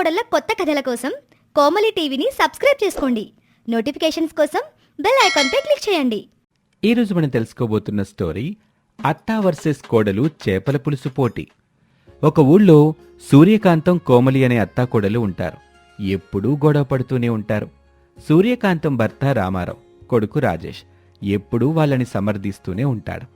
కోడళ్ళ కొత్త కథల కోసం కోమలి టీవీని సబ్స్క్రైబ్ చేసుకోండి. నోటిఫికేషన్స్ కోసం బెల్ ఐకాన్పై క్లిక్ చేయండి. ఈ మనం తెలుసుకోబోతున్న స్టోరీ అత్తా వర్సెస్ కోడలు చేపల పులుసు పోటీ. ఒక ఊళ్ళో సూర్యకాంతం కోమలి అనే అత్తా కోడలు ఉంటారు. ఎప్పుడూ గొడవ పడుతూనే ఉంటారు. సూర్యకాంతం భర్త రామారావు కొడుకు రాజేష్ ఎప్పుడూ వాళ్ళని సమర్థిస్తూనే ఉంటాడు.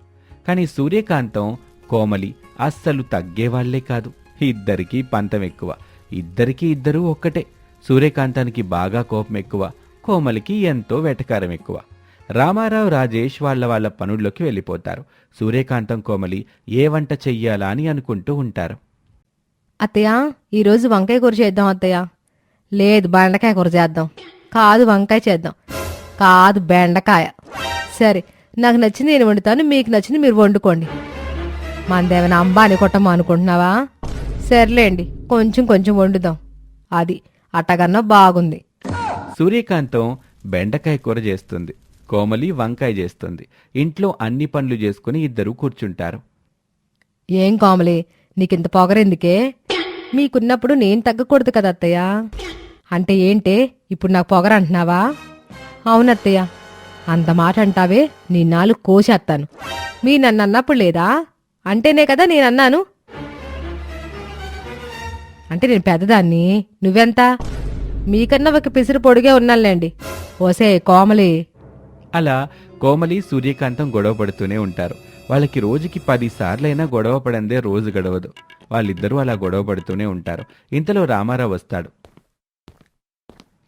కానీ సూర్యకాంతం కోమలి అస్సలు తగ్గేవాళ్ళే కాదు. ఇద్దరికీ పంతం ఎక్కువ. ఇద్దరికీ ఇద్దరూ ఒక్కటే. సూర్యకాంతానికి బాగా కోపం ఎక్కువ కోమలికి ఎంతో వెటకారం ఎక్కువ. రామారావు రాజేష్ వాళ్ళ వాళ్ళ పనుల్లోకి వెళ్ళిపోతారు. సూర్యకాంతం కోమలి ఏ వంట చెయ్యాలా అని అనుకుంటూ ఉంటారు. అత్తయ్య ఈరోజు వంకాయ కూర చేద్దాం అత్తయ్య. లేదు బెండకాయ కూర చేద్దాం. కాదు వంకాయ చేద్దాం. కాదు బెండకాయ. సరే నాకు నచ్చింది నేను వండుతాను మీకు నచ్చింది మీరు వండుకోండి. మందేమైనా అంబాని కొట్టమా అనుకుంటున్నావా? సర్లేండి కొంచెం కొంచెం వండుదాం. అది అట్టగన్నా బాగుంది. సూర్యకాంతం బెండకాయ కూర చేస్తుంది కోమలి వంకాయ చేస్తుంది ఇంట్లో అన్ని పనులు చేసుకుని ఇద్దరూ కూర్చుంటారు. ఏం కామలే నీకింత పొగరెందుకే? మీకున్నప్పుడు నేను తగ్గకూడదు కదా అత్తయ్య? అంటే ఏంటే ఇప్పుడు నాకు పొగర అంటున్నావా అవునత్తయ్య అంత మాట అంటావే నీ నాలుగు కోసేస్తాను మీ నన్ను అన్నప్పుడు లేదా? అంటేనే కదా నేను అన్నాను అంటే నేను పెద్దదాన్ని. నువ్వెంత? మీకన్నా ఒక పిసిరు పొడిగే ఉన్నానులేండి. ఓసే కోమలి. అలా కోమలి సూర్యకాంతం గొడవ పడుతూనే ఉంటారు. వాళ్ళకి రోజుకి పది సార్లైనా గొడవ పడందే రోజు గడవదు. వాళ్ళిద్దరూ అలా గొడవ పడుతూనే ఉంటారు. ఇంతలో రామారావు వస్తాడు.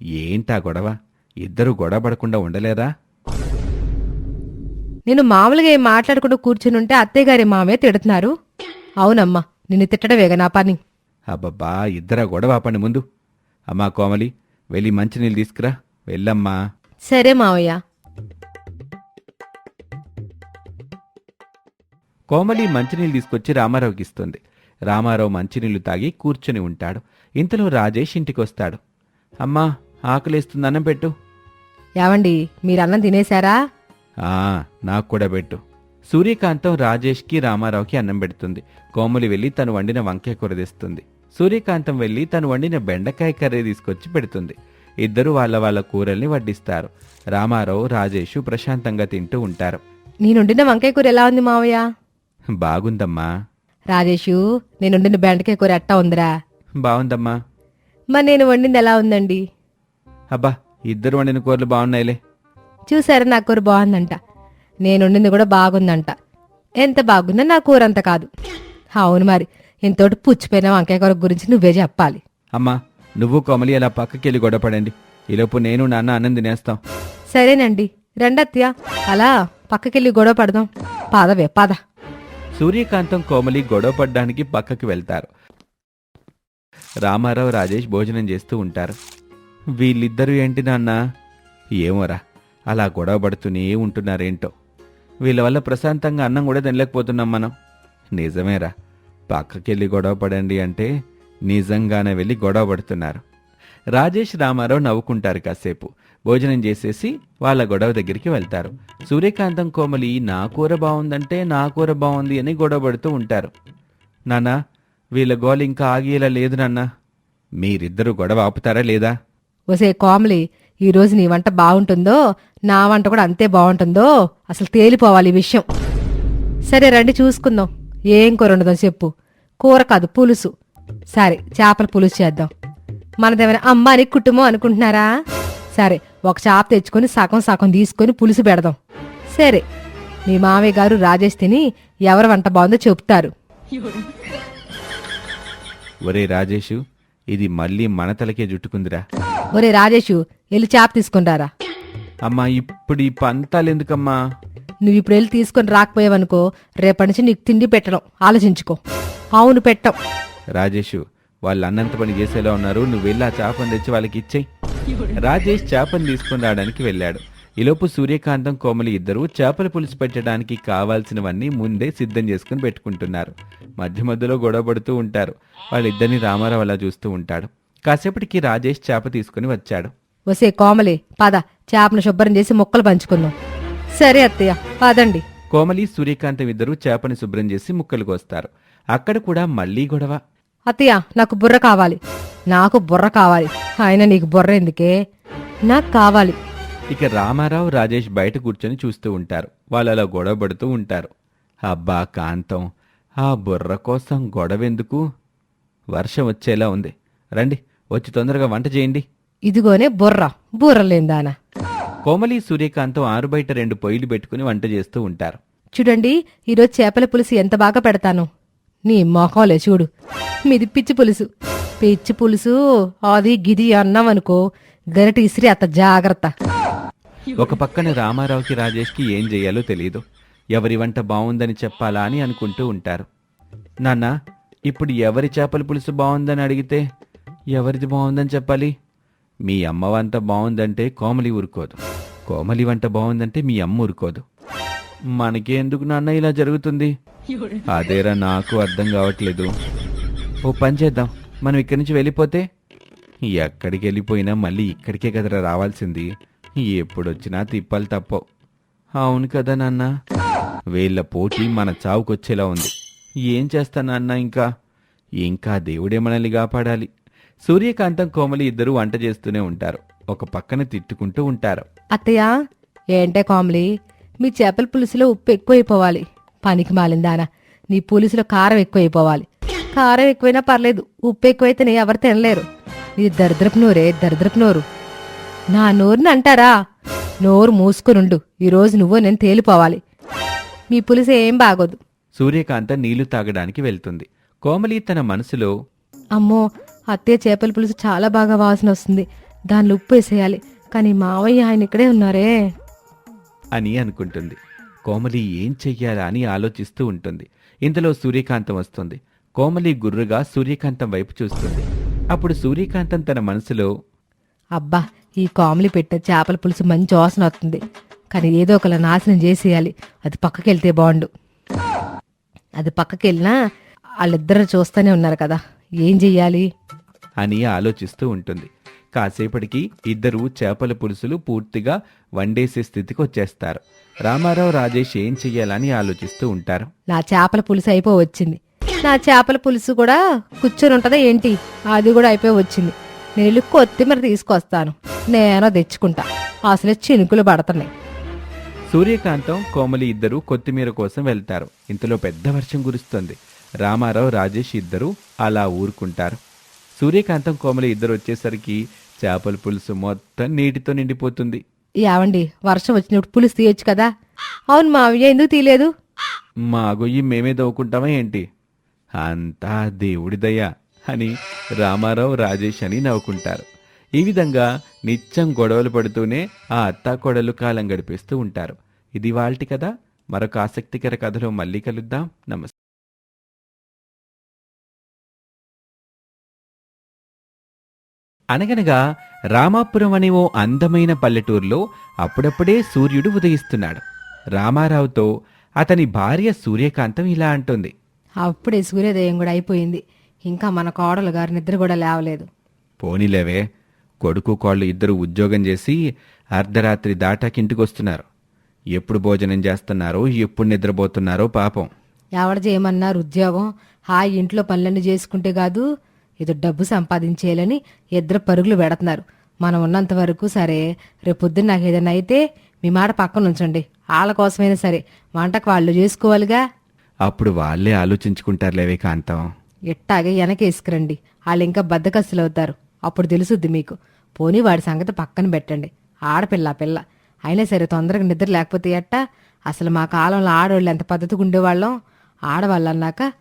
ఏంటా గొడవ? ఇద్దరు గొడవ పడకుండా ఉండలేరా నేను మామూలుగా ఏం మాట్లాడకుండా కూర్చుని ఉంటే అత్తయ్య గారి మామే తిడుతున్నారు. అవునమ్మా నిన్ను తిట్టడమేగా నా పని. అబ్బబ్బా ఇద్దరా గొడవ ఆపండి ముందు. అమ్మా కోమలి వెళ్ళి మంచినీళ్ళు తీసుకురా. వెళ్ళమ్మా. సరే మావయ్య. కోమలి మంచినీళ్ళు తీసుకొచ్చి రామారావుకి ఇస్తుంది. రామారావు మంచినీళ్ళు తాగి కూర్చుని ఉంటాడు. ఇంతలో రాజేష్ ఇంటికొస్తాడు. అమ్మా ఆకలేస్తుంది అన్నం పెట్టు. ఏవండి మీరు అన్నం తినేశారా? ఆ నాకు కూడా పెట్టు. సూర్యకాంతం రాజేష్కి రామారావుకి అన్నం పెడుతుంది. కోమలి వెళ్ళి తను వండిన వంకాయ కూర తెస్తుంది. సూర్యకాంతం వెళ్ళి తను వండిన బెండకాయ కర్రీ తీసుకొచ్చి పెడుతుంది. ఇద్దరు వాళ్ళ వాళ్ళ కూరల్ని వడ్డిస్తారు. రామారావు రాజేషు ప్రశాంతంగా తింటూ ఉంటారు. నేనుండిన వంకాయ కూర ఎలా ఉంది మావయ్య? బాగుందమ్మా. రాజేషు నేనుండిన బెండకాయ కూర ఎట్టా ఉందిరా. బాగుందమ్మా. మరి నేను వండింది ఎలా ఉందండి? అబ్బా ఇద్దరు వండిన కూరలు బాగున్నాయిలే. చూసారా నా కూర బాగుందంట. నేనుండింది కూడా బాగుందంట. ఎంత బాగుందో నా కూర అంత కాదు. అవును మరి. ఇంతోటి పుచ్చిపోయిన వంకాయ కూర గురించి నువ్వే చెప్పాలి. అమ్మా నువ్వు కోమలి అలా పక్కకెళ్ళి గొడవపడండి. ఈలోపు నేను నాన్న అన్నం తినేస్తాం. సరేనండి రండత్తయ్య అలా పక్కకెళ్ళి గొడవ పడదాం. పాదవే పాద. సూర్యకాంతం కోమలి గొడవ పడ్డానికి పక్కకి వెళ్తారు. రామారావు రాజేష్ భోజనం చేస్తూ ఉంటారు. వీళ్ళిద్దరూ ఏంటి నాన్న? ఏమోరా అలా గొడవ పడుతూనే ఉంటున్నారేంటో. వీళ్ళ వల్ల ప్రశాంతంగా అన్నం కూడా తినలేకపోతున్నాం మనం. నిజమేరా. పక్కకెళ్ళి గొడవ పడండి అంటే నిజంగానే వెళ్ళి గొడవ పడుతున్నారు. రాజేష్ రామారావు నవ్వుకుంటారు కాసేపు. భోజనం చేసేసి వాళ్ళ గొడవ దగ్గరికి వెళ్తారు. సూర్యకాంతం కోమలి నా కూర బాగుందంటే నా కూర బాగుంది అని గొడవ పడుతూ ఉంటారు. నాన్నా వీళ్ళ గోలు ఇంకా ఆగేలా లేదు నాన్న. మీరిద్దరూ గొడవ ఆపుతారా లేదా? ఒసే కోమలి ఈ నీ వంట బాగుంటుందో నా వంట కూడా అంతే బాగుంటుందో అసలు తేలిపోవాలి ఈ విషయం. సరే రండి చూసుకుందాం. ఏం కూర ఉండదో చెప్పు. కూర కాదు పులుసు. సరే చేపల పులుసు చేద్దాం. మనదేమైనా అమ్మాని కుటుంబం అనుకుంటున్నారా? సరే ఒక చేప తెచ్చుకొని సగం సగం తీసుకొని పులుసు పెడదాం. సరే మీ మామయ్య గారు రాజేష్ తిని ఎవరి వంట బాగుందో చెప్తారు ఒరే రాజేషు ఇది మళ్ళీ మన తలకే జుట్టుకుందిరా. ఒరే రాజేషు వెళ్ళి చేప తీసుకుని అమ్మా ఇప్పుడు ఈ పంతాలు ఎందుకమ్మా? నువ్వు ఇప్పుడు వెళ్ళి తీసుకొని రాకపోయావనుకో రేపటి నుంచి నీకు తిండి పెట్టడం. ఆలోచించుకో. అవును పెట్టం. రాజేషు వాళ్ళు అన్నంత పని చేసేలా ఉన్నారు. నువ్వు వెళ్ళి ఆ చేపను తెచ్చి వాళ్ళకి ఇచ్చేయి. రాజేష్ చేపను తీసుకుని రావడానికి వెళ్ళాడు. ఈలోపు సూర్యకాంతం కోమలి ఇద్దరు చేపల పులుసు పెట్టడానికి కావాల్సినవన్నీ ముందే సిద్ధం చేసుకుని పెట్టుకుంటున్నారు. మధ్య మధ్యలో గొడవ పడుతూ ఉంటారు. వాళ్ళిద్దరిని రామారావు అలా చూస్తూ ఉంటాడు. కాసేపటికి రాజేష్ చేప తీసుకుని వచ్చాడు. వసే కోమలి పద. చేపను శుభ్రం చేసి మొక్కలు పంచుకుందాం. సరే అత్తయ్య పదండి కోమలి సూర్యకాంతం ఇద్దరు చేపని శుభ్రం చేసి ముక్కలు కోస్తారు అక్కడ కూడా మళ్ళీ గొడవ. అత్తయ్య నాకు బుర్ర కావాలి. నాకు బుర్ర కావాలి. ఆయన నీకు బుర్ర ఎందుకే? నాకు కావాలి. ఇక రామారావు రాజేష్ బయట కూర్చొని చూస్తూ ఉంటారు. వాళ్ళు అలా గొడవ పడుతూ ఉంటారు. అబ్బా కాంతం ఆ బుర్ర కోసం గొడవెందుకు? వర్షం వచ్చేలా ఉంది. రండి వచ్చి తొందరగా వంట చేయండి. ఇదిగోనే బుర్ర. బుర్ర లేందానా కోమలి సూర్యకాంతం ఆరు బయట రెండు పొయ్యిలు పెట్టుకుని వంట చేస్తూ ఉంటారు. చూడండి ఈరోజు చేపల పులుసు ఎంత బాగా పెడతాను. నీ మొఖంలే చూడు మీది పిచ్చి పులుసు. పిచ్చి పులుసు అది గిది అన్నాం అనుకో గరిట ఇసిరి అత్త జాగ్రత్త. ఒక పక్కన రామారావుకి రాజేష్కి ఏం చేయాలో తెలియదు ఎవరి వంట బాగుందని చెప్పాలా అని అనుకుంటూ ఉంటారు. నాన్న ఇప్పుడు ఎవరి చేపల పులుసు బాగుందని అడిగితే ఎవరిది బాగుందని చెప్పాలి? మీ అమ్మ వంట బాగుందంటే కోమలి ఊరుకోదు. కోమలి వంట బాగుందంటే మీ అమ్మ ఊరుకోదు. మనకేందుకు నాన్న ఇలా జరుగుతుంది? అదేరా నాకు అర్థం కావట్లేదు. ఓ పని చేద్దాం. మనం ఇక్కడి నుంచి వెళ్ళిపోతే? ఎక్కడికి వెళ్ళిపోయినా మళ్ళీ ఇక్కడికే కదరా రావాల్సింది. ఎప్పుడొచ్చినా తిప్పలు తప్పవు అవును కదా నాన్న. వీళ్ళ పోటీ మన చావుకొచ్చేలా ఉంది. ఏం చేస్తా నాన్న ఇంకా? ఇంకా దేవుడే మనల్ని కాపాడాలి. సూర్యకాంతం కోమలి ఇద్దరూ వంట చేస్తూనే ఉంటారు. ఒక పక్కన తిట్టుకుంటూ ఉంటారు. అత్తయ్య ఏంటే కామ్లీ? మీ చేపల పులుసులో ఉప్పు ఎక్కువైపోవాలి. పనికి మాలిందానా. నీ పులుసులో కారం ఎక్కువైపోవాలి. కారం ఎక్కువైనా పర్లేదు. ఉప్పు ఎక్కువైతేనే ఎవరు తినలేరు. ఇది దరిద్రపు నోరే దరిద్రపు నోరు. నా నోరుని అంటారా? నోరు మూసుకునుండు. ఈరోజు నువ్వు నేను తేలిపోవాలి. మీ పులుసు ఏం బాగోదు. సూర్యకాంతం నీళ్ళు తాగడానికి వెళ్తుంది. కోమలి తన మనసులో అమ్మో అత్తయ్య చేపల పులుసు చాలా బాగా వాసన వస్తుంది. దానిలో ఉప్పు వేసేయాలి. కానీ మావయ్య ఆయన ఇక్కడే ఉన్నారే. అని అనుకుంటుంది. కోమలి ఏం చెయ్యాలా అని ఆలోచిస్తూ ఉంటుంది. ఇంతలో సూర్యకాంతం వస్తుంది. కోమలి గుర్రుగా సూర్యకాంతం వైపు చూస్తుంది. అప్పుడు సూర్యకాంతం తన మనసులో అబ్బా ఈ కాములి పెట్టిన చేపల పులుసు మంచి వాసన వస్తుంది. కానీ ఏదో ఒకలా నాశనం చేసేయాలి. అది పక్కకెళ్తే బాగుండు. అది పక్కకెళ్ళినా వాళ్ళిద్దరు చూస్తూనే ఉన్నారు కదా. ఏం చెయ్యాలి? అని ఆలోచిస్తూ ఉంటుంది. కాసేపటికి ఇద్దరు చేపల పులుసులు పూర్తిగా వండేసే స్థితికి వచ్చేస్తారు. రామారావు రాజేష్ ఏం చెయ్యాలని ఆలోచిస్తూ ఉంటారు. నా చేపల పులుసు అయిపోయి వచ్చింది. నా చేపల పులుసు కూడా కూర్చొని ఉంటుందా ఏంటి? అది కూడా అయిపోయి వచ్చింది. నేను కొత్తిమీర తీసుకొస్తాను. నేను తెచ్చుకుంటా. అసలే చినుకులు పడుతున్నాయి. సూర్యకాంతం కోమలి ఇద్దరు కొత్తిమీర కోసం వెళ్తారు. ఇంతలో పెద్ద వర్షం కురుస్తుంది. రామారావు రాజేష్ ఇద్దరు అలా ఊరుకుంటారు. సూర్యకాంతం కోమలి ఇద్దరు వచ్చేసరికి చేపల పులుసు మొత్తం నీటితో నిండిపోతుంది. యావండి వర్షం వచ్చినప్పుడు పులుసు తీయొచ్చు కదా? అవును మావయ్య ఎందుకు తీయలేదు? మా గొయ్యి మేమే దవ్వుకుంటామా ఏంటి? అంతా దేవుడి దయ అని రామారావు రాజేష్ అని నవ్వుకుంటారు. ఈ విధంగా నిత్యం గొడవలు పడుతూనే ఆ అత్తాకోడలు కాలం గడిపేస్తూ ఉంటారు. ఇది వాళ్ళటి కదా మరొక ఆసక్తికర కథలో మళ్ళీ కలుద్దాం. నమస్తే అనగనగా రామాపురం అనే ఓ అందమైన పల్లెటూరులో అప్పుడప్పుడే సూర్యుడు ఉదయిస్తున్నాడు. రామారావుతో అతని భార్య సూర్యకాంతం ఇలా అంటుంది. అప్పుడే సూర్యోదయం కూడా అయిపోయింది. ఇంకా మన కోడలు గారి నిద్ర కూడా లేవలేదు. పోనీలేవే కొడుకు కోళ్ళు ఇద్దరు ఉద్యోగం చేసి అర్ధరాత్రి దాటాకింటికొస్తున్నారు ఎప్పుడు భోజనం చేస్తున్నారో ఎప్పుడు నిద్రపోతున్నారో పాపం. ఎవడ చేయమన్నారు ఉద్యోగం? హాయి ఇంట్లో పనులన్నీ చేసుకుంటే కాదు ఏదో డబ్బు సంపాదించేయాలని ఇద్దరు పరుగులు పెడుతున్నారు మనం ఉన్నంత వరకు సరే రేపొద్దున్న నాకు ఏదైనా అయితే మీ మాట పక్కన ఉంచండి. వాళ్ళ కోసమైనా సరే వంటకు వాళ్ళు చేసుకోవాలిగా. అప్పుడు వాళ్ళే ఆలోచించుకుంటారులేవే కాంతం ఎట్టాగే వెనకేసుకురండి వాళ్ళు ఇంకా బద్దకస్తులు అవుతారు. అప్పుడు తెలుసుద్ది మీకు. పోనీ వాడి సంగతి పక్కన పెట్టండి. ఆడపిల్ల పిల్ల. అయినా సరే తొందరగా నిద్ర లేకపోతే ఎట్టా? అసలు మా కాలంలో ఆడవాళ్ళు ఎంత పద్ధతిగా ఉండేవాళ్ళం? ఆడవాళ్ళు అన్నాక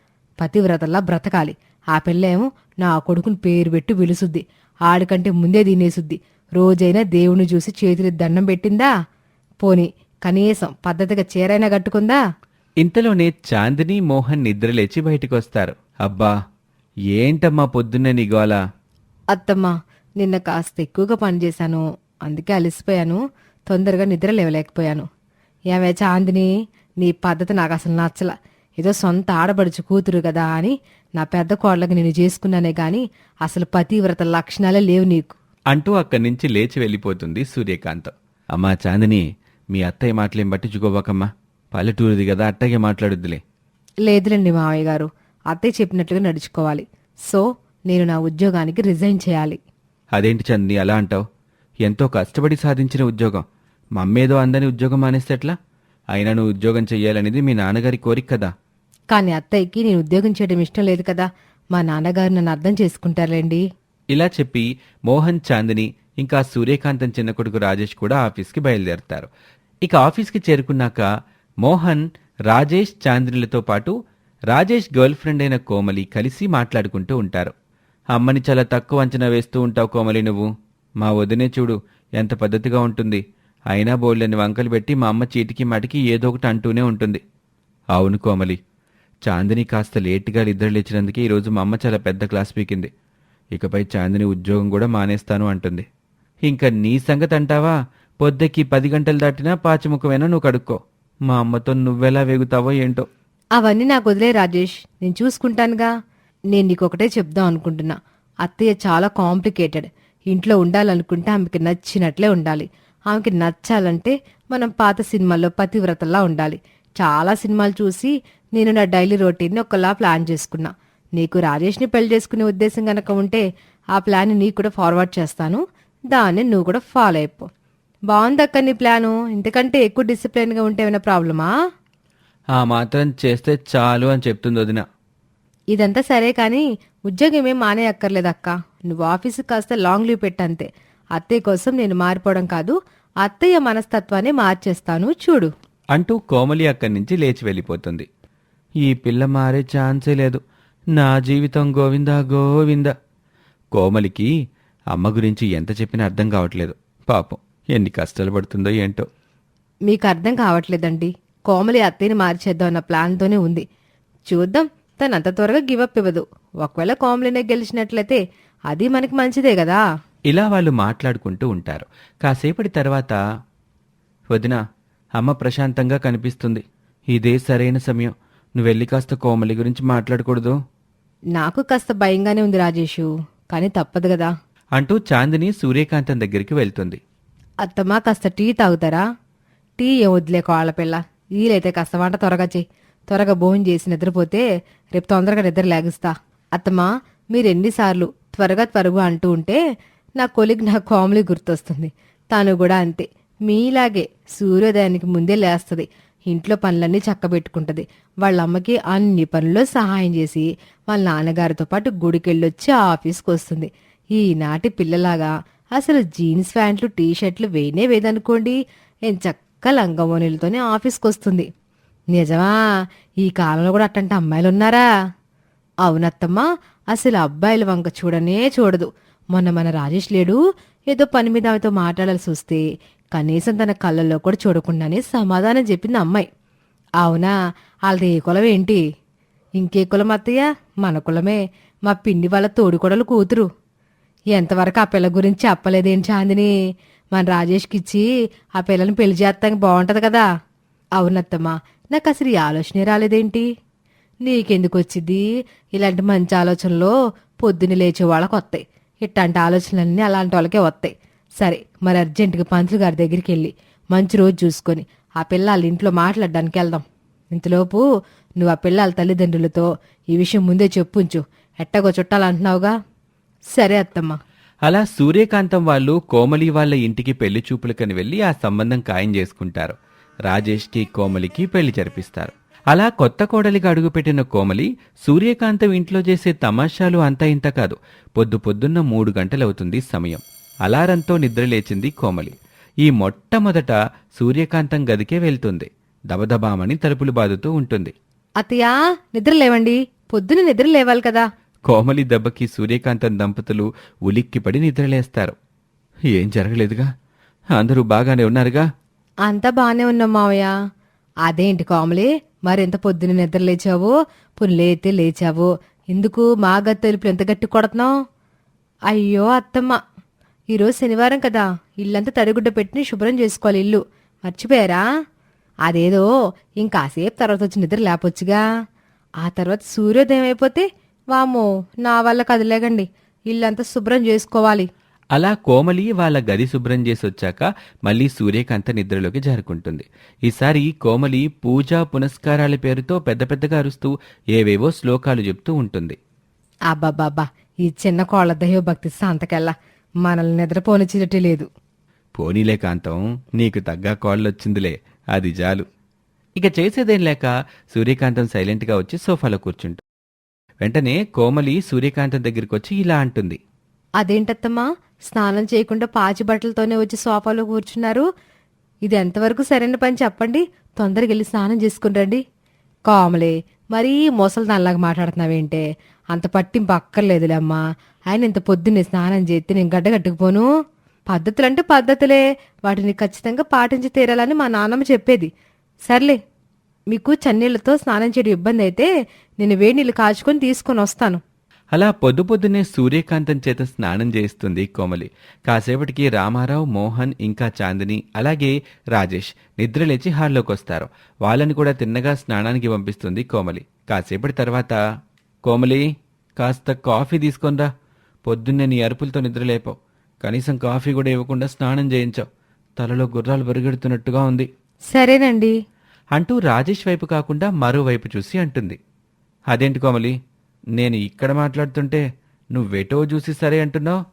పతివ్రతల్లా బ్రతకాలి. ఆ పిల్ల ఏమో నా కొడుకుని పేరు పెట్టి పిలుసుద్ది. ఆడికంటే ముందే తినేసుద్ది. రోజైనా దేవుని చూసి చేతులు దండం పెట్టిందా? పోనీ కనీసం పద్ధతిగా చీరైనా కట్టుకుందా? ఇంతలోనే చాందిని మోహన్ నిద్రలేచి బయటికొస్తారు. అబ్బా ఏంటమ్మా పొద్దున్నే నీ గోల? అత్తమ్మ నిన్న కాస్త ఎక్కువగా పనిచేశాను అందుకే అలసిపోయాను. తొందరగా నిద్ర లేవలేకపోయాను. ఏమే చాందిని నీ పద్ధతి నాకు అసలు నచ్చల. ఏదో సొంత ఆడబడుచు కూతురు కదా అని నా పెద్ద కోళ్ళకి నేను చేసుకున్నానే గాని అసలు పతివ్రత లక్షణాలే లేవు నీకు. అంటూ అక్కడి నుంచి లేచి వెళ్ళిపోతుంది సూర్యకాంతం. అమ్మా చాందిని మీ అత్తయ్య మాటలేం పట్టించుకోవాకమ్మా పల్లెటూరుది కదా అట్టగే మాట్లాడుద్దులే. లేదులేండి మావయ్య గారు అత్తయ్య చెప్పినట్లుగా నడుచుకోవాలి. సో నేను నా ఉద్యోగానికి రిజైన్ చేయాలి. అదేంటి చంది అలా అంటావు? ఎంతో కష్టపడి సాధించిన ఉద్యోగం. మా అమ్మేదో అందని ఉద్యోగం మానేస్తే ఎట్లా? అయినా నువ్వు ఉద్యోగం చెయ్యాలనేది మీ నాన్నగారి కోరిక కదా. కానీ అత్తయ్యకి నేను ఉద్యోగం చేయడం ఇష్టం లేదు కదా. మా నాన్నగారు నన్ను అర్థం చేసుకుంటారులేండి. ఇలా చెప్పి మోహన్ చాందిని ఇంకా సూర్యకాంతం చిన్న కొడుకు రాజేష్ కూడా ఆఫీస్కి బయలుదేరతారు. ఇక ఆఫీస్కి చేరుకున్నాక మోహన్ రాజేష్ చాందినిలతో పాటు రాజేష్ గర్ల్ ఫ్రెండ్ అయిన కోమలి కలిసి మాట్లాడుకుంటూ ఉంటారు. అమ్మని చాలా తక్కువ అంచనా వేస్తూ ఉంటావు కోమలి నువ్వు. మా వదినే చూడు ఎంత పద్ధతిగా ఉంటుంది. అయినా బోళ్ళని వంకలు పెట్టి మా అమ్మ చీటికి మాటికి ఏదో ఒకటి అంటూనే ఉంటుంది. అవును కోమలి చాందిని కాస్త లేటుగా నిద్ర లేచినందుకే ఈరోజు మా అమ్మ చాలా పెద్ద క్లాస్ పీకింది. ఇకపై చాందిని ఉద్యోగం కూడా మానేస్తాను అంటుంది. ఇంకా నీ సంగతి అంటావా? పొద్దెక్కి పది గంటలు దాటినా పాచిముఖమైనా నువ్వు కడుక్కో. మా అమ్మతో నువ్వెలా వేగుతావో ఏంటో. అవన్నీ నాకు వదిలే రాజేష్. నేను చూసుకుంటానుగా. నేను నీకొకటే చెప్దాం అనుకుంటున్నా. అత్తయ్య చాలా కాంప్లికేటెడ్. ఇంట్లో ఉండాలనుకుంటే ఆమెకి నచ్చినట్లే ఉండాలి. ఆమెకి నచ్చాలంటే మనం పాత సినిమాల్లో పతివ్రతలా ఉండాలి. చాలా సినిమాలు చూసి నేను నా డైలీ రొటీన్ని ఒకలా ప్లాన్ చేసుకున్నా. నీకు రాజేష్ని పెళ్ళి చేసుకునే ఉద్దేశం గనక ఉంటే ఆ ప్లాన్ నీకు కూడా ఫార్వర్డ్ చేస్తాను. దాన్ని నువ్వు కూడా ఫాలో అయిపో. బాగుందక్క నీ ప్లాను. ఇంతకంటే ఎక్కువ డిసిప్లిన్గా ఉంటే ఏమైనా ప్రాబ్లమా? ఆ మాత్రం చేస్తే చాలు అని చెప్తుంది వదిన. ఇదంతా సరే కానీ ఉద్యోగం ఏం మానేయక్కర్లేదక్క నువ్వు ఆఫీసుకి కాస్త లాంగ్ లీవ్ పెట్టంతే. అత్తయ్య కోసం నేను మారిపోవడం కాదు అత్తయ్య మనస్తత్వాన్ని మార్చేస్తాను చూడు. అంటూ కోమలి అక్కడి నుంచి లేచి వెళ్ళిపోతుంది. ఈ పిల్ల మారే ఛాన్సే లేదు. నా జీవితం గోవిందా గోవింద. కోమలికి అమ్మ గురించి ఎంత చెప్పినా అర్థం కావట్లేదు. పాపం ఎన్ని కష్టాలు పడుతుందో ఏంటో. మీకు అర్థం కావట్లేదండి. కోమలి అత్తయ్యని మార్చేద్దాం అన్న ప్లాన్తోనే ఉంది. చూద్దాం తను అంత త్వరగా గివప్ ఇవ్వదు. ఒకవేళ కోమలినే గెలిచినట్లయితే అది మనకి మంచిదే కదా. ఇలా వాళ్ళు మాట్లాడుకుంటూ ఉంటారు. కాసేపటి తర్వాత వదిన అమ్మ ప్రశాంతంగా కనిపిస్తుంది. ఇదే సరైన సమయం. నువ్వు వెళ్ళి కాస్త కోమలి గురించి మాట్లాడకూడదు. నాకు కాస్త భయంగానే ఉంది రాజేషు కానీ తప్పదు కదా. అంటూ చాందిని సూర్యకాంతం దగ్గరికి వెళ్తుంది. అత్తమ్మా కాస్త టీ తాగుతారా? టీ ఏం వదిలే కోళ్ళ పిల్ల. వీలైతే కాస్త వంట త్వరగా చెయ్యి త్వరగా భోజనం చేసి నిద్రపోతే రేపు తొందరగా నిద్ర లేగుస్తా. అత్తమ్మా మీరు ఎన్నిసార్లు త్వరగా త్వరగా అంటూ ఉంటే నా కొలిగ్ నా కామెడీ గుర్తొస్తుంది. తాను కూడా అంతే. మీలాగే సూర్యోదయానికి ముందే లేస్తుంది. ఇంట్లో పనులన్నీ చక్కబెట్టుకుంటుంది. వాళ్ళ అమ్మకి అన్ని పనుల్లో సహాయం చేసి వాళ్ళ నాన్నగారితో పాటు గుడికెళ్ళొచ్చి ఆఫీస్కి వస్తుంది ఈనాటి పిల్లలాగా అసలు జీన్స్ ప్యాంట్లు టీ షర్ట్లు వేయనే వేదనుకోండి. నేను చక్క లంగమోనీలతోనే ఆఫీస్కి వస్తుంది నిజమా? ఈ కాలంలో కూడా అట్టంటే అమ్మాయిలు ఉన్నారా అవునత్తమ్మ అసలు అబ్బాయిల వంక చూడనే చూడదు. మొన్న మన రాజేష్ లేడు. ఏదో పని మీద ఆమెతో మాట్లాడాల్సి వస్తే కనీసం తన కళ్ళల్లో కూడా చూడకుండానే సమాధానం చెప్పింది అమ్మాయి. అవునా? వాళ్ళది ఏ కులం ఏంటి? ఇంకే కులం అత్తయ్య? మన కులమే. మా పిండి వాళ్ళ తోడుకొడలు కూతురు. ఎంతవరకు ఆ పిల్ల గురించి చెప్పలేదేం చాందిని? మన రాజేష్కి ఇచ్చి ఆ పిల్లని పెళ్ళి చేస్తానికి బాగుంటుంది కదా. అవునత్తమ్మా నాకు అసలు ఈ ఆలోచనే రాలేదేంటి? నీకెందుకు వచ్చింది? ఇలాంటి మంచి ఆలోచనలో పొద్దున్న లేచే వాళ్ళకి వస్తాయి ఇట్లాంటి ఆలోచనలన్నీ అలాంటి వాళ్ళకే వస్తాయి సరే మరి అర్జెంటుగా పంతులు గారి దగ్గరికి వెళ్ళి మంచి రోజు చూసుకొని ఆ పిల్లవాళ్ళ ఇంట్లో మాట్లాడడానికి వెళ్దాం. ఇంతలోపు నువ్వు ఆ పిల్లల తల్లిదండ్రులతో ఈ విషయం ముందే చెప్పుంచు. ఎట్టగో చుట్టాలంటున్నావుగా? సరే అత్తమ్మ. అలా సూర్యకాంతం వాళ్ళు కోమలి వాళ్ళ ఇంటికి పెళ్ళి చూపులకని వెళ్ళి ఆ సంబంధం ఖాయం చేసుకుంటారు. రాజేష్కి కోమలికి పెళ్ళి జరిపిస్తారు. అలా కొత్త కోడలిగా అడుగుపెట్టిన కోమలి సూర్యకాంతం ఇంట్లో చేసే తమాషాలు అంతా ఇంత కాదు. పొద్దు పొద్దున్న మూడు గంటలవుతుంది సమయం. అలారంతో నిద్రలేచింది కోమలి. ఈ మొట్టమొదట సూర్యకాంతం గదికే వెళ్తుంది. దబదబామని తలుపులు బాదుతూ ఉంటుంది. అత్తయ్యా నిద్ర లేవండి పొద్దున నిద్ర లేవాలి కదా. కోమలి దెబ్బకి సూర్యకాంతం దంపతులు ఉలిక్కిపడి నిద్రలేస్తారు. ఏం జరగలేదుగా? అందరూ బాగానే ఉన్నారుగా? అంతా బానే ఉన్నాం మావయ్య. అదేంటి కోమలి? మరెంత పొద్దున నిద్ర లేచావు పుని లేతే లేచావు. ఎందుకు మా గది తలుపులు ఎంత గట్టి కొడుతున్నావు? అయ్యో అత్తమ్మ. ఈరోజు శనివారం కదా. ఇల్లంతా తడిగుడ్డ పెట్టి శుభ్రం చేసుకోవాలి ఇల్లు. మర్చిపోయారా? అదేదో ఇంకాసేపు తర్వాత వచ్చి నిద్ర లేపొచ్చుగా. ఆ తర్వాత సూర్యోదయం అయిపోతే వామో నా వల్ల కదలేగండి ఇల్లంతా శుభ్రం చేసుకోవాలి. అలా కోమలి వాళ్ళ గది శుభ్రం చేసి వచ్చాక మళ్ళీ సూర్యకాంత నిద్రలోకి జారుకుంటుంది. ఈసారి కోమలి పూజా పునస్కారాల పేరుతో పెద్ద పెద్దగా అరుస్తూ ఏవేవో శ్లోకాలు చెప్తూ ఉంటుంది. అబ్బాబ్బాబ్బా ఈ చిన్న కోళ్ళ దైవభక్తి సంతకెల్లా మనల్ని నిద్రపోనిచ్చినట్టే లేదు. పోనీలే కాంతం నీకు తగ్గ కాళ్ళొచ్చిందిలే అది జాలు. ఇక చేసేదేం లేక సూర్యకాంతం సైలెంట్గా వచ్చి సోఫాలో కూర్చుంటు వెంటనే కోమలి సూర్యకాంతం దగ్గరికి వచ్చి ఇలా అంటుంది. అదేంటత్తమ్మా స్నానం చేయకుండా పాచి బట్టలతోనే వచ్చి సోఫాలో కూర్చున్నారు. ఇది ఎంతవరకు సరైన పని చెప్పండి తొందరగా వెళ్ళి స్నానం చేసుకుని రండి. కామలే మరీ మొసలు దానిలాగా మాట్లాడుతున్నావేంటే అంత పట్టింపు అక్కర్లేదులే అమ్మా. ఆయన ఇంత పొద్దున్నే స్నానం చేస్తే నేను గడ్డ కట్టుకుపోను. పద్ధతులంటే పద్ధతులే. వాటిని ఖచ్చితంగా పాటించి తీరాలని మా నాన్నమ్మ చెప్పేది. సర్లే మీకు చన్నీళ్ళతో స్నానం చేయడం ఇబ్బంది అయితే నేను వేడి నీళ్ళు కాచుకొని తీసుకొని వస్తాను. అలా పొద్దు పొద్దున్నే సూర్యకాంతం చేత స్నానం చేయిస్తుంది కోమలి. కాసేపటికి రామారావు మోహన్ ఇంకా చాందిని అలాగే రాజేష్ నిద్రలేచి హాల్లోకి వస్తారు వాళ్ళని కూడా తిన్నగా స్నానానికి పంపిస్తుంది కోమలి. కాసేపటి తర్వాత కోమలి కాస్త కాఫీ తీసుకొనిరా. పొద్దున్నే నీ అరుపులతో నిద్రలేపావు కనీసం కాఫీ కూడా ఇవ్వకుండా స్నానం చేయించావు తలలో గుర్రాలు బరిగెడుతున్నట్టుగా ఉంది. సరేనండి. అంటూ రాజేష్ వైపు కాకుండా మరోవైపు చూసి అంటుంది. అదేంటి కోమలి? నేను ఇక్కడ మాట్లాడుతుంటే నువ్వెటో చూసి సరే అంటున్నావు?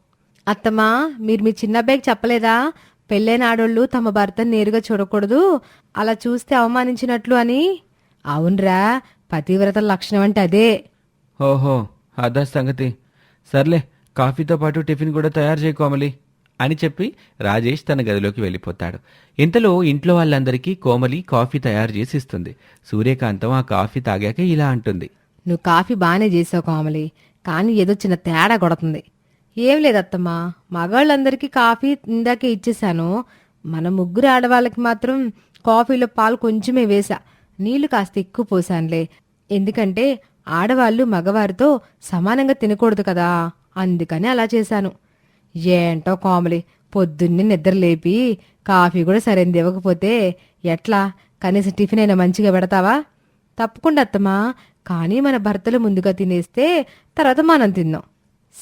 అత్తమ్మా మీరు మీ చిన్న అబ్బాయికి చెప్పలేదా? పెళ్ళైన ఆడోళ్ళు తమ భర్తను నేరుగా చూడకూడదు. అలా చూస్తే అవమానించినట్లు అని. అవునరా పతివ్రత లక్షణం అంటే అదే. ఓహో అదా సంగతి. సర్లే కాఫీతో పాటు టిఫిన్ కూడా తయారు చేయి కోమలి అని చెప్పి రాజేష్ తన గదిలోకి వెళ్ళిపోతాడు. ఇంతలో ఇంట్లో వాళ్ళందరికీ కోమలి కాఫీ తయారు చేసి ఇస్తుంది. సూర్యకాంతం ఆ కాఫీ తాగాక ఇలా అంటుంది. నువ్వు కాఫీ బాగానే చేసావు కోమలి కానీ ఏదో చిన్న తేడా కొడుతుంది. ఏం లేదత్తమ్మా మగాళ్ళందరికీ కాఫీ ఇందాకే ఇచ్చేశాను. మన ముగ్గురు ఆడవాళ్ళకి మాత్రం కాఫీలో పాలు కొంచెమే వేసా నీళ్ళు కాస్త ఎక్కువ పోసానులే ఎందుకంటే ఆడవాళ్ళు మగవారితో సమానంగా తినకూడదు కదా. అందుకని అలా చేశాను. ఏంటో కోమలి పొద్దున్నే నిద్ర లేపి కాఫీ కూడా సరైనది ఇవ్వకపోతే ఎట్లా? కనీసం టిఫిన్ అయినా మంచిగా పెడతావా? తప్పకుండా అత్తమా కానీ మన భర్తలు ముందుగా తినేస్తే తర్వాత మనం తిందాం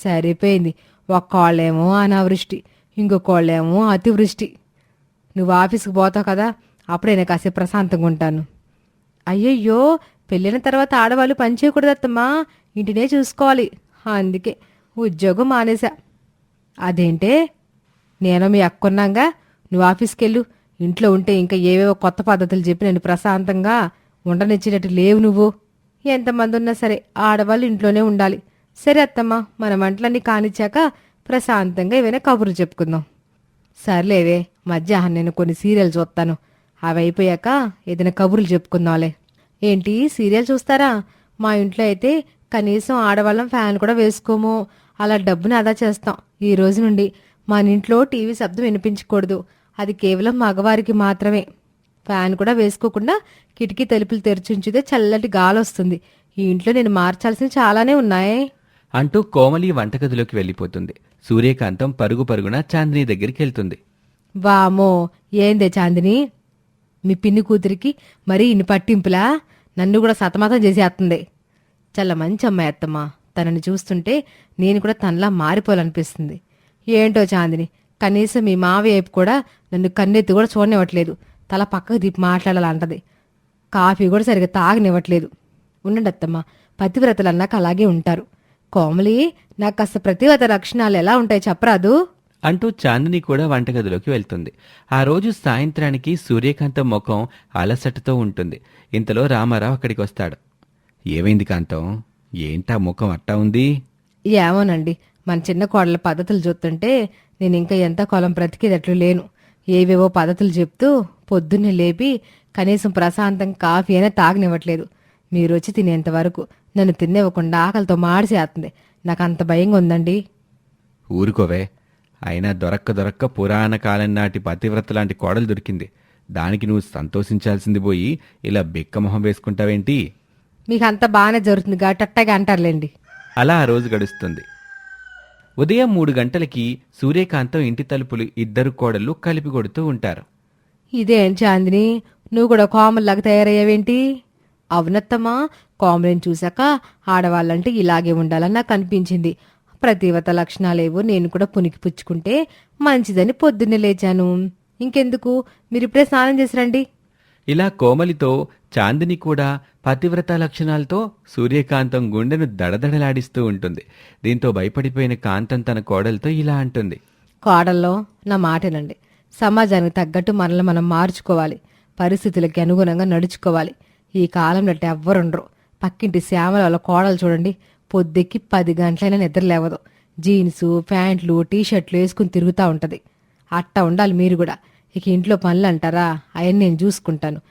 సరిపోయింది. ఒక్కోళ్ళేమో అనావృష్టి ఇంకొకళ్ళేమో అతివృష్టి. నువ్వు ఆఫీస్కి పోతావు కదా అప్పుడే నేను కాసేపు ప్రశాంతంగా ఉంటాను. అయ్యయ్యో పెళ్ళిన తర్వాత ఆడవాళ్ళు పని చేయకూడదు అత్తమ్మా. ఇంటినే చూసుకోవాలి. అందుకే ఉద్యోగం మానేశా. అదేంటే నేను మీ అక్కున్నాగా. నువ్వు ఆఫీస్కి వెళ్ళు ఇంట్లో ఉంటే ఇంకా ఏవేవో కొత్త పద్ధతులు చెప్పి నేను ప్రశాంతంగా ఉండనిచ్చేటట్టు లేవు నువ్వు. ఎంతమంది ఉన్నా సరే ఆడవాళ్ళు ఇంట్లోనే ఉండాలి. సరే అత్తమ్మా మన వంటలన్నీ కానిచ్చాక ప్రశాంతంగా ఏవైనా కబుర్లు చెప్పుకుందాం. సర్లేవే మధ్యాహ్నం నేను కొన్ని సీరియల్ చూస్తాను అవి అయిపోయాక ఏదైనా కబుర్లు చెప్పుకుందాంలే. ఏంటి సీరియల్ చూస్తారా? మా ఇంట్లో అయితే కనీసం ఆడవాళ్ళం ఫ్యాన్ కూడా వేసుకోము. అలా డబ్బుని ఆదా చేస్తాం. ఈ రోజు నుండి మన ఇంట్లో టీవీ శబ్దం వినిపించకూడదు. అది కేవలం మగవారికి మాత్రమే. ఫ్యాన్ కూడా వేసుకోకుండా కిటికీ తలుపులు తెరిచి ఉంచితే చల్లటి గాలి వస్తుంది. ఈ ఇంట్లో నేను మార్చాల్సినవి చాలానే ఉన్నాయి. అంటూ కోమలి వంటగదిలోకి వెళ్ళిపోతుంది. సూర్యకాంతం పరుగు పరుగున చాందిని దగ్గరికి వెళ్తుంది. వామో ఏందే చాందిని? మీ పిన్ని కూతురికి మరీ ఇన్ని పట్టింపులా? నన్ను కూడా సతమతం చేసేస్తుంది. చాలా మంచి అమ్మాయి అత్తమ్మ. తనని చూస్తుంటే నేను కూడా తనలా మారిపోవాలనిపిస్తుంది. ఏంటో చాందిని కనీసం మీ మావయ్య కూడా నన్ను కన్నెత్తి కూడా చూడనివ్వట్లేదు. తల పక్కకు దీపి మాట్లాడాలంటది. కాఫీ కూడా సరిగ్గా తాగనివ్వట్లేదు. ఉండండి అత్తమ్మ పతివ్రతలు అన్నాక అలాగే ఉంటారు. కోమలి నాకు కాస్త ప్రతివ్రత లక్షణాలు ఎలా ఉంటాయి చెప్పరాదు. అంటూ చాందిని కూడా వంటగదిలోకి వెళ్తుంది. ఆ రోజు సాయంత్రానికి సూర్యకాంతం ముఖం అలసటతో ఉంటుంది. ఇంతలో రామారావు అక్కడికి వస్తాడు ఏమైంది కాంతం? ఏంటా ముఖం అట్టా ఉంది? ఏమోనండి. మన చిన్న కోడల పద్ధతులు చూస్తుంటే నేను ఇంకా ఎంత కాలం బ్రతికేటట్లు లేను. ఏవేవో పద్ధతులు చెప్తూ పొద్దున్నే లేపి కనీసం ప్రశాంతం కాఫీ అయినా తాగనివ్వట్లేదు. మీరు వచ్చి తినేంత వరకు నన్ను తినేవ్వకుండా ఆకలితో మాడిసేస్తుంది. నాకు అంత భయంగా ఉందండి ఊరుకోవే. అయినా దొరక్క దొరక్క పురాణ కాలం నాటి పతివ్రత లాంటి కోడలు దొరికింది. దానికి నువ్వు సంతోషించాల్సింది పోయి ఇలా బిక్క మొహం వేసుకుంటావేంటి? మీకు అంత బాగానే జరుగుతుంది గట్టగా అంటారులేండి. అలా ఆ రోజు గడుస్తుంది. ఉదయం మూడు గంటలకి సూర్యకాంతం ఇంటి తలుపులు ఇద్దరు కోడళ్ళు కలిపి కొడుతూ ఉంటారు. ఇదేం చాందిని? నువ్వు కూడా కోమల్లాగా తయారయ్యావేంటి? అవునత్తమ్మా కోమలిని చూశాక ఆడవాళ్ళంటే ఇలాగే ఉండాలని నాకు అనిపించింది. ప్రతివత లక్షణాలేవో నేను కూడా పుచ్చుకుంటే మంచిదని పొద్దున్నే లేచాను. ఇంకెందుకు? మీరు ఇప్పుడే స్నానం చేసి రండి ఇలా కోమలితో చాందిని కూడా పతివ్రత లక్షణాలతో సూర్యకాంతం గుండెను దడదడలాడిస్తూ ఉంటుంది. దీంతో భయపడిపోయిన కాంతం తన కోడలతో ఇలా అంటుంది. కోడల్లో నా మాటేనండి సమాజానికి తగ్గట్టు మనల్ని మనం మార్చుకోవాలి. పరిస్థితులకి అనుగుణంగా నడుచుకోవాలి. ఈ కాలంలో అట్ట ఎవ్వరుండరు. పక్కింటి శ్యామల వాళ్ళ కోడలు చూడండి. పొద్దుకి పది గంటలైనా నిద్ర లేవదు. జీన్సు ప్యాంట్లు టీషర్ట్లు వేసుకుని తిరుగుతూ ఉంటుంది. అట్ట ఉండాలి మీరు కూడా. ఇక ఇంట్లో పనులు అంటారా? అవన్నీ నేను చూసుకుంటాను.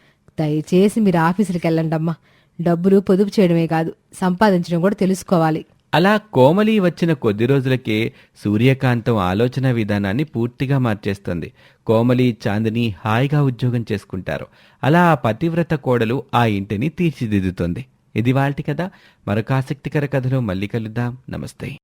దయచేసి మీరు ఆఫీసులకు వెళ్ళండి అమ్మా. డబ్బులు పొదుపు చేయడమే కాదు సంపాదించడం కూడా తెలుసుకోవాలి. అలా కోమలి వచ్చిన కొద్ది రోజులకే సూర్యకాంతం ఆలోచన విధానాన్ని పూర్తిగా మార్చేస్తుంది. కోమలి చాందిని హాయిగా ఉద్యోగం చేసుకుంటారు. అలా ఆ పతివ్రత కోడలు ఆ ఇంటిని తీర్చిదిద్దుతుంది. ఇది వాళ్ళటి కదా మరొక ఆసక్తికర కథలో మళ్ళీ కలుద్దాం. నమస్తే.